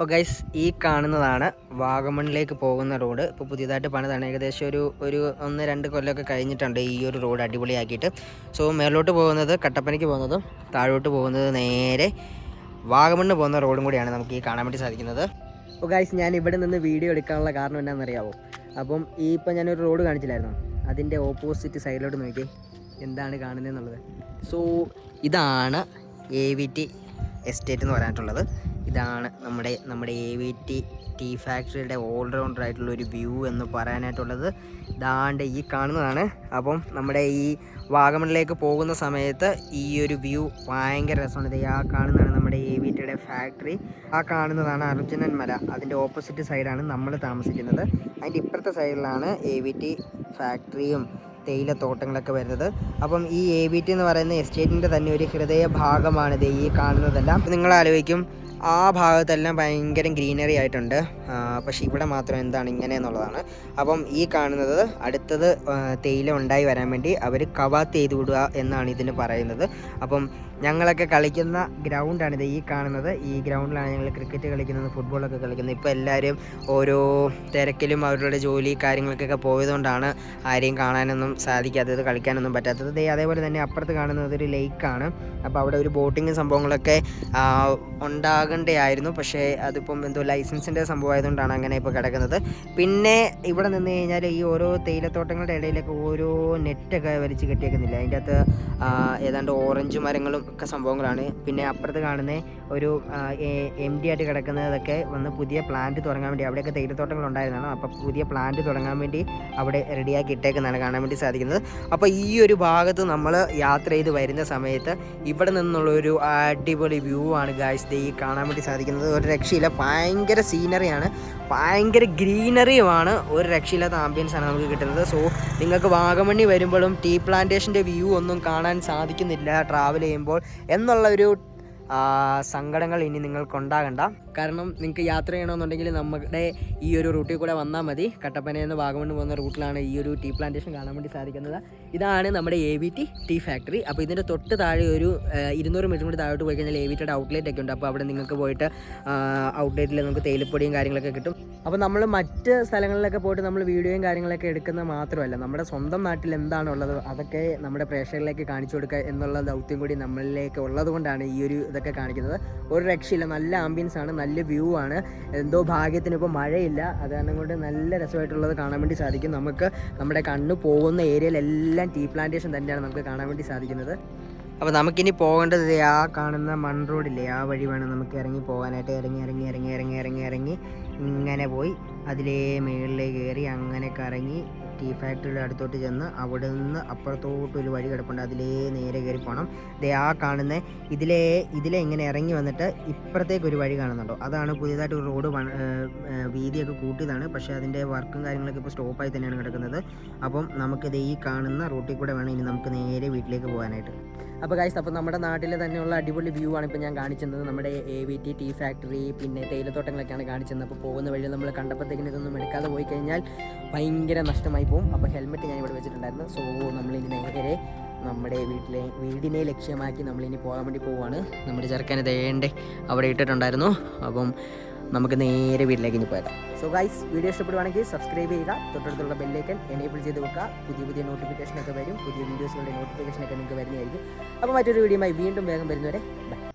അപ്പോൾ ഗൈസ് ഈ കാണുന്നതാണ് വാഗമണിലേക്ക് പോകുന്ന റോഡ് ഇപ്പോൾ പുതിയതായിട്ട് പണിതാണ്. ഏകദേശം ഒരു ഒരു ഒന്ന് രണ്ട് കൊല്ലമൊക്കെ കഴിഞ്ഞിട്ടുണ്ട് ഈ ഒരു റോഡ് അടിപൊളിയാക്കിയിട്ട്. സോ മേലോട്ട് പോകുന്നത് കട്ടപ്പനയ്ക്ക് പോകുന്നതും താഴോട്ട് പോകുന്നത് നേരെ വാഗമണ്ണ് പോകുന്ന റോഡും കൂടിയാണ് നമുക്ക് ഈ കാണാൻ വേണ്ടി സാധിക്കുന്നത്. അപ്പോൾ ഗൈസ് ഞാൻ ഇവിടെ നിന്ന് വീഡിയോ എടുക്കാനുള്ള കാരണം എന്താണെന്നറിയാമോ അപ്പം ഈ ഇപ്പം ഞാനൊരു റോഡ് കാണിച്ചില്ലായിരുന്നു? അതിന്റെ ഓപ്പോസിറ്റ് സൈഡിലോട്ട് നോക്കി എന്താണ് കാണുന്നത് എന്നുള്ളത് സോ ഇതാണ് എ വി ടി എസ്റ്റേറ്റ് എന്ന് പറയാനായിട്ടുള്ളത് ഇതാണ് നമ്മുടെ നമ്മുടെ എ വി ടി ടീ ഫാക്ടറിയുടെ ഓൾറൗണ്ടർ ആയിട്ടുള്ള ഒരു വ്യൂ എന്ന് പറയാനായിട്ടുള്ളത്. ദാണ്ട് ഈ കാണുന്നതാണ്. അപ്പം നമ്മുടെ ഈ വാഗമണിലേക്ക് പോകുന്ന സമയത്ത് ഈ ഒരു വ്യൂ ഭയങ്കര രസമാണ്. ഇത് ആ കാണുന്നതാണ് നമ്മുടെ എ വി ടിയുടെ ഫാക്ടറി ആ കാണുന്നതാണ് അർജുനൻ മല. അതിന്റെ ഓപ്പോസിറ്റ് സൈഡാണ് നമ്മൾ താമസിക്കുന്നത്. അതിന്റെ ഇപ്പുറത്തെ സൈഡിലാണ് എ വി ടി ഫാക്ടറിയും തേയില തോട്ടങ്ങളൊക്കെ വരുന്നത്. അപ്പം ഈ എ വി ടി എന്ന് പറയുന്ന എസ്റ്റേറ്റിന്റെ തന്നെ ഒരു ഹൃദയ ഭാഗമാണിത് ഈ കാണുന്നതെല്ലാം. നിങ്ങൾ ആലോചിക്കും ആ ഭാഗത്തെല്ലാം ഭയങ്കര ഗ്രീനറി ആയിട്ടുണ്ട്. പക്ഷേ ഇവിടെ മാത്രം എന്താണ് ഇങ്ങനെ എന്നുള്ളതാണ്. അപ്പം ഈ കാണുന്നത് അടുത്തത് തേയില ഉണ്ടായി വരാൻ വേണ്ടി അവർ കവാത്ത് ചെയ്ത് വിടുക എന്നാണ് ഇതിന് പറയുന്നത്. അപ്പം ഞങ്ങളൊക്കെ കളിക്കുന്ന ഗ്രൗണ്ടാണിത് ഈ കാണുന്നത് ഈ ഗ്രൗണ്ടിലാണ് ഞങ്ങൾ ക്രിക്കറ്റ് കളിക്കുന്നത് ഫുട്ബോളൊക്കെ കളിക്കുന്നത്. ഇപ്പോൾ എല്ലാവരും ഓരോ തിരക്കിലും അവരുടെ ജോലി കാര്യങ്ങൾക്കൊക്കെ പോയതുകൊണ്ടാണ് ആരെയും കാണാനൊന്നും സാധിക്കാത്തത് കളിക്കാനൊന്നും പറ്റാത്തത്. അതേപോലെ തന്നെ അപ്പുറത്ത് കാണുന്നത് ഒരു ലേക്കാണ് അപ്പോൾ അവിടെ ഒരു ബോട്ടിങ്ങും സംഭവങ്ങളൊക്കെ ആ, ഉണ്ടാകേണ്ടതായിരുന്നു പക്ഷേ അതിപ്പം എന്തോ ലൈസൻസിന്റെ സംഭവമായതുകൊണ്ടാണ് അങ്ങനെ ഇപ്പോൾ കിടക്കുന്നത്. പിന്നെ ഇവിടെ നിന്ന് കഴിഞ്ഞാൽ ഈ ഓരോ തേയിലത്തോട്ടങ്ങളുടെ ഇടയിലൊക്കെ ഓരോ നെറ്റൊക്കെ വലിച്ച് കെട്ടിയേക്കുന്നില്ല? അതിന്റെ അകത്ത് ഏതാണ്ട് ഓറഞ്ച് മരങ്ങളും ഒക്കെ സംഭവങ്ങളാണ്. പിന്നെ അപ്പുറത്ത് കാണുന്ന ഒരു എം ഡി ആയിട്ട് കിടക്കുന്നതൊക്കെ വന്ന് പുതിയ പ്ലാന്റ് തുടങ്ങാൻ വേണ്ടി അവിടെയൊക്കെ തേയിലത്തോട്ടങ്ങൾ ഉണ്ടായിരുന്നതാണ്. അപ്പോൾ പുതിയ പ്ലാന്റ് തുടങ്ങാൻ വേണ്ടി അവിടെ റെഡിയാക്കി ഇട്ടേക്കുന്നതാണ് കാണാൻ വേണ്ടി സാധിക്കുന്നത്. അപ്പോൾ ഈ ഒരു ഭാഗത്ത് നമ്മൾ യാത്ര ചെയ്ത് വരുന്ന സമയത്ത് ഇവിടെ നിന്നുള്ള ഒരു അടിപൊളി വ്യൂ ആണ് ഗായ്സ് ഈ കാണാൻ വേണ്ടി സാധിക്കുന്നത്. ഒരു രക്ഷയില്ല. ഭയങ്കര സീനറിയാണ് ഭയങ്കര ഗ്രീനറിയുമാണ് ഒരു രക്ഷയില്ലാത്ത ആംബിയൻസ് ആണ് നമുക്ക് കിട്ടുന്നത്. സോ നിങ്ങൾക്ക് വാഗമണ്ണി വരുമ്പോഴും ടീ പ്ലാന്റേഷന്റെ വ്യൂ ഒന്നും കാണാൻ സാധിക്കുന്നില്ല ട്രാവൽ ചെയ്യുമ്പോൾ. എന്നുള്ള ഒരു സങ്കടങ്ങൾ ഇനി നിങ്ങൾക്കുണ്ടാകണ്ട. കാരണം നിങ്ങൾക്ക് യാത്ര ചെയ്യണമെന്നുണ്ടെങ്കിൽ നമ്മുടെ ഈ ഒരു റൂട്ടിൽ കൂടെ വന്നാൽ മതി. കട്ടപ്പനയിൽ നിന്ന് വാഗമണ്ണ് പോകുന്ന റൂട്ടിലാണ് ഈ ഒരു ടീ പ്ലാന്റേഷൻ കാണാൻ വേണ്ടി സാധിക്കുന്നത്. ഇതാണ് നമ്മുടെ A V T tea factory. അപ്പോൾ ഇതിന്റെ തൊട്ട് താഴെ ഒരു ഇരുന്നൂറ് മീറ്റർ കൂടി താഴോട്ട് പോയി കഴിഞ്ഞാൽ എ വി ടിയുടെ ഔട്ട്ലെറ്റ് ഒക്കെ ഉണ്ട്. അപ്പോൾ അവിടെ നിങ്ങൾക്ക് പോയിട്ട് ഔട്ട്ലെറ്റിൽ നമുക്ക് തേയിലപ്പൊടിയും കാര്യങ്ങളൊക്കെ കിട്ടും. അപ്പോൾ നമ്മൾ മറ്റ് സ്ഥലങ്ങളിലൊക്കെ പോയിട്ട് നമ്മൾ വീഡിയോയും കാര്യങ്ങളൊക്കെ എടുക്കുന്നത് മാത്രമല്ല. നമ്മുടെ സ്വന്തം നാട്ടിൽ എന്താണുള്ളത് അതൊക്കെ നമ്മുടെ പ്രേക്ഷകരിലേക്ക് കാണിച്ചു കൊടുക്കുക എന്നുള്ള ദൗത്യം കൂടി നമ്മളിലേക്ക് ഉള്ളതുകൊണ്ടാണ് ഈ ഒരു ഇതൊക്കെ കാണിക്കുന്നത്. ഒരു രക്ഷയില്ല. നല്ല ആംബിയൻസ് ആണ് നല്ല വ്യൂ ആണ്. എന്തോ ഭാഗ്യത്തിന് ഇപ്പോൾ മഴയില്ല. അത് കാരണം കൊണ്ട് നല്ല രസമായിട്ടുള്ളത് കാണാൻ വേണ്ടി സാധിക്കും. നമുക്ക് നമ്മുടെ കണ്ണ് പോകുന്ന ഏരിയയിലെല്ലാം ടീ പ്ലാന്റേഷൻ തന്നെയാണ് നമുക്ക് കാണാൻ വേണ്ടി സാധിക്കുന്നത്. അപ്പോൾ നമുക്കിനി പോകേണ്ടത് ആ കാണുന്ന മൺ റോഡില്ലേ ആ വഴി വേണം നമുക്ക് ഇറങ്ങി പോകാനായിട്ട്. ഇറങ്ങി ഇറങ്ങി ഇറങ്ങി ഇറങ്ങി ഇറങ്ങി ഇറങ്ങി ഇങ്ങനെ പോയി. അതിലേ മുകളിലേക്ക് കയറി അങ്ങനെ കറങ്ങി ടീ ഫാക്ടറിയുടെ അടുത്തോട്ട് ചെന്ന് അവിടെ നിന്ന് അപ്പുറത്തോട്ട് ഒരു വഴി കിടപ്പുണ്ട്. അതിലേ നേരെ കയറി പോകണം ദേ ആ കാണുന്ന ഇതിലേ ഇതിലെ ഇങ്ങനെ ഇറങ്ങി വന്നിട്ട് ഇപ്പുറത്തേക്ക് ഒരു വഴി കാണുന്നുണ്ടോ? അതാണ് പുതിയതായിട്ട് ഒരു റോഡ് വീതിയൊക്കെ കൂട്ടിയതാണ്. പക്ഷേ അതിന്റെ വർക്കും കാര്യങ്ങളൊക്കെ ഇപ്പോൾ സ്റ്റോപ്പായി തന്നെയാണ് കിടക്കുന്നത്. അപ്പം നമുക്കിത് ഈ കാണുന്ന റൂട്ടിൽ കൂടെ വേണം ഇനി നമുക്ക് നേരെ വീട്ടിലേക്ക് പോകാനായിട്ട്. അപ്പോൾ ഗൈസ് അപ്പോൾ നമ്മുടെ നാട്ടിലെ തന്നെയുള്ള അടിപൊളി വ്യൂ ആണ് ഇപ്പോൾ ഞാൻ കാണിച്ചത് നമ്മുടെ A V T tea factory പിന്നെ തേയിലത്തോട്ടങ്ങളൊക്കെയാണ് കാണിച്ചത് അപ്പോൾ പോകുന്ന വഴി നമ്മൾ കണ്ടപ്പോഴത്തേക്കിന് ഇതൊന്നും എടുക്കാതെ പോയി കഴിഞ്ഞാൽ ഭയങ്കര നഷ്ടമായി പോകും. അപ്പോൾ ഹെൽമെറ്റ് ഞാൻ ഇവിടെ വെച്ചിട്ടുണ്ടായിരുന്നു. സോ നമ്മളിനി നേരെ നമ്മുടെ വീട്ടിലെ വീടിനെ ലക്ഷ്യമാക്കി നമ്മളിനി പോകാൻ വേണ്ടി പോവുകയാണ് നമ്മുടെ ചെറുക്കനെ തേണ്ടേ അവിടെ ഇട്ടിട്ടുണ്ടായിരുന്നു. അപ്പം നമുക്ക് നേരെ വീട്ടിലേക്ക് ഇനി പോയാൽ സോ ഗൈസ് വീഡിയോ ഇഷ്ടപ്പെടുവാണെങ്കിൽ സബ്സ്ക്രൈബ് ചെയ്യുക. തൊട്ടടുത്തുള്ള ബെല്ലേക്കൻ എനേബിൾ ചെയ്ത് വെക്കുക. പുതിയ പുതിയ നോട്ടിഫിക്കേഷൻ ഒക്കെ വരും. പുതിയ വീഡിയോസുകളുടെ നോട്ടിഫിക്കേഷൻ ഒക്കെ നിങ്ങൾക്ക് വരുന്നതായിരിക്കും. അപ്പോൾ മറ്റൊരു വീഡിയോയുമായി വീണ്ടും വേഗം വരുന്നവരെ ബൈ